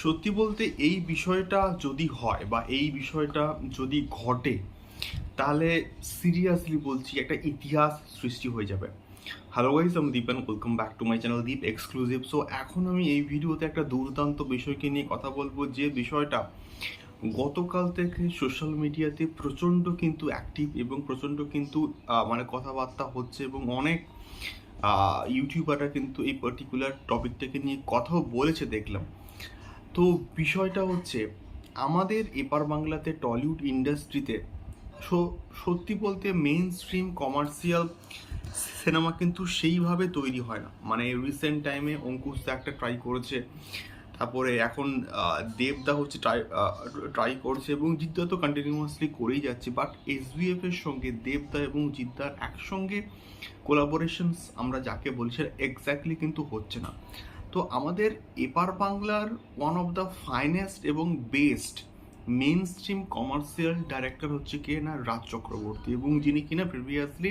সত্যি বলতে এই বিষয়টা যদি হয় বা এই বিষয়টা যদি ঘটে, তাহলে সিরিয়াসলি বলছি একটা ইতিহাস সৃষ্টি হয়ে যাবে। হ্যালো গাইজ আমি Deep and welcome back to my channel Deep exclusive so এখন আমি এই ভিডিওতে একটা দুর্দান্ত বিষয়কে নিয়ে কথা বলব, যে বিষয়টা গতকাল থেকে সোশ্যাল মিডিয়াতে প্রচণ্ড কিন্তু অ্যাক্টিভ এবং প্রচণ্ড কিন্তু মানে কথাবার্তা হচ্ছে এবং অনেক ইউটিউবাররা কিন্তু এই পার্টিকুলার টপিকটাকে নিয়ে কথাও বলেছে, দেখলাম। তো বিষয়টা হচ্ছে, আমাদের এপার বাংলাতে টলিউড ইন্ডাস্ট্রিতে সত্যি বলতে মেন স্ট্রিম কমার্শিয়াল সিনেমা কিন্তু সেইভাবে তৈরি হয় না। মানে রিসেন্ট টাইমে অঙ্কুশ একটা ট্রাই করেছে, তারপরে এখন দেবদা হচ্ছে ট্রাই ট্রাই করছে এবং জিদ্দা তো কন্টিনিউয়াসলি করেই যাচ্ছে। বাট এসবিএফ এর সঙ্গে দেবদা এবং জিদ্দার একসঙ্গে কোলাবোরেশনস আমরা যাকে বলি সেটা এক্স্যাক্টলি কিন্তু হচ্ছে না। তো আমাদের এপার বাংলার ওয়ান অফ দ্য ফাইনেস্ট এবং best mainstream commercial director হচ্ছে কে না? রাজ চক্রবর্তী। এবং যিনি কিনা প্রিভিয়াসলি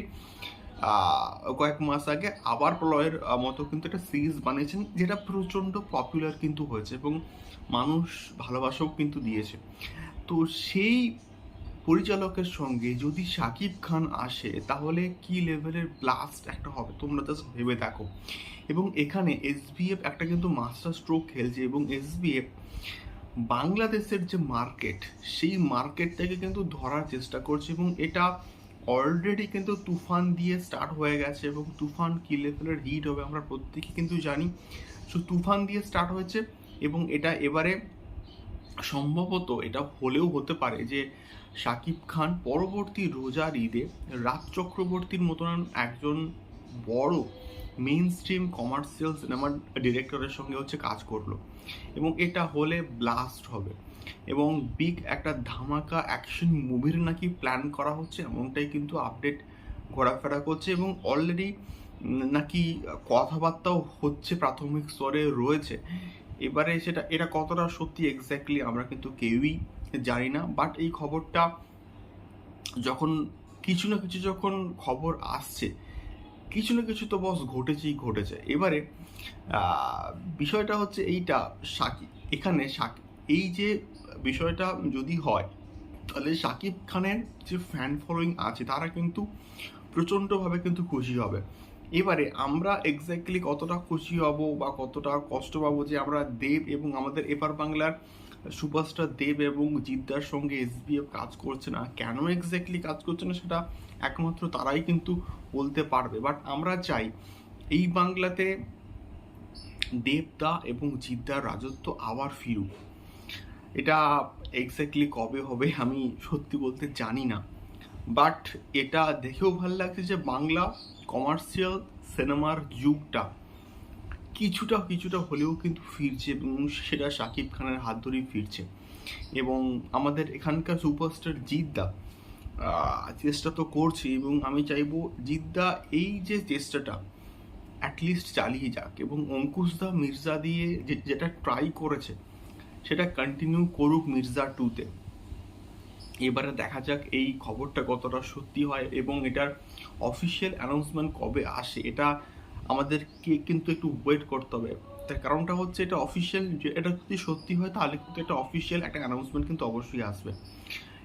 কয়েক মাস আগে আবার প্রলয়ের মতো কিন্তু একটা সিরিজ বানিয়েছেন, যেটা প্রচণ্ড পপুলার কিন্তু হয়েছে এবং মানুষ ভালোবাসাও কিন্তু দিয়েছে। তো সেই পরিচালকের সঙ্গে যদি শাকিব খান আসে, তাহলে কি লেভেলের ব্লাস্ট একটা হবে? তোমরা জাস্ট ভেবে দেখো। এবং এখানে এসবিএফ একটা কিন্তু মাস্টার স্ট্রোক খেলছে এবং এসবিএফ বাংলাদেশের যে মার্কেট সেই মার্কেটটাকে কিন্তু ধরার চেষ্টা করছে এবং এটা অলরেডি কিন্তু তুফান দিয়ে স্টার্ট হয়ে গেছে এবং তুফান কি লেভেলের হিট হবে আমরা প্রত্যেকে কিন্তু জানি। সো তুফান দিয়ে স্টার্ট হয়েছে এবং এটা এবারে সম্ভবত এটা হলেও হতে পারে যে শাকিব খান পরবর্তী রোজার ঈদে রাজ চক্রবর্তীর মতন একজন বড় মেইন স্ট্রিম কমার্শিয়াল সিনেমার ডিরেক্টরের সঙ্গে হচ্ছে কাজ করল। এবং এটা হলে ব্লাস্ট হবে। এবং বিগ একটা ধামাকা অ্যাকশন মুভির নাকি প্ল্যান করা হচ্ছে, এমনটাই কিন্তু আপডেট ঘোরাফেরা করছে এবং অলরেডি নাকি কথাবার্তাও হচ্ছে প্রাথমিক স্তরে রয়েছে। এবারে সেটা, এটা কতটা সত্যি এক্স্যাক্টলি আমরা কিন্তু কেউই জানি না বাট এই খবরটা যখন কিছু না কিছু যখন খবর আসছে, কিছু না কিছু তো বস ঘটেছেই ঘটেছে। এবারে বিষয়টা হচ্ছে এইটা, সাকিব, এখানে সাকিব এই যে বিষয়টা যদি হয়, তাহলে সাকিব খানের যে ফ্যান ফলোয়িং আছে, তারা কিন্তু প্রচণ্ডভাবে কিন্তু খুশি হবে। এবারে আমরা এক্স্যাক্টলি কতটা খুশি হব বা কতটা কষ্ট পাবো যে আমরা দেব এবং আমাদের এপার বাংলার সুপারস্টার দেব এবং জিদ্দার সঙ্গে এসবিএফ কাজ করছে না। কেন এক্স্যাক্টলি কাজ করছে না সেটা একমাত্র তারাই কিন্তু বলতে পারবে। বাট আমরা চাই এই বাংলাতে দেবদা এবং জিদ্দার রাজত্ব আবার ফিরুক। এটা এক্স্যাক্টলি কবে হবে আমি সত্যি বলতে জানি না। বাট এটা দেখেও ভালো লাগছে যে বাংলা কমার্শিয়াল সিনেমার যুগটা কিছুটা কিছুটা হলেও কিন্তু ফিরছে এবং সেটা শাকিব খানের হাত ধরেই ফিরছে। এবং আমাদের এখানকার সুপারস্টার জিদ্দা চেষ্টা তো করছি এবং আমি চাইব জিদ্দা এই যে চেষ্টাটা অ্যাটলিস্ট চালিয়ে যাক এবং অঙ্কুশদা মির্জা দিয়ে যেটা ট্রাই করেছে, সেটা কন্টিনিউ করুক মির্জা টুতে এবারে দেখা যাক এই খবরটা কতটা সত্যি হয় এবং এটার অফিসিয়াল অ্যানাউন্সমেন্ট কবে আসে, এটা আমাদেরকে কিন্তু একটু ওয়েট করতে হবে। তার কারণটা হচ্ছে এটা অফিসিয়াল যে এটা যদি সত্যি হয় তাহলে কিন্তু একটা অফিসিয়াল একটা অ্যানাউন্সমেন্ট কিন্তু অবশ্যই আসবে।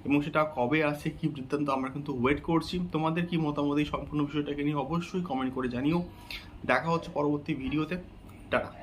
এবং সেটা কবে আসে, কি বৃত্তান্ত আমরা কিন্তু ওয়েট করছি। তোমাদের কি মতামত এই সম্পূর্ণ বিষয়টাকে নিয়ে অবশ্যই কমেন্ট করে জানিও। দেখা হচ্ছে পরবর্তী ভিডিওতে টাটা।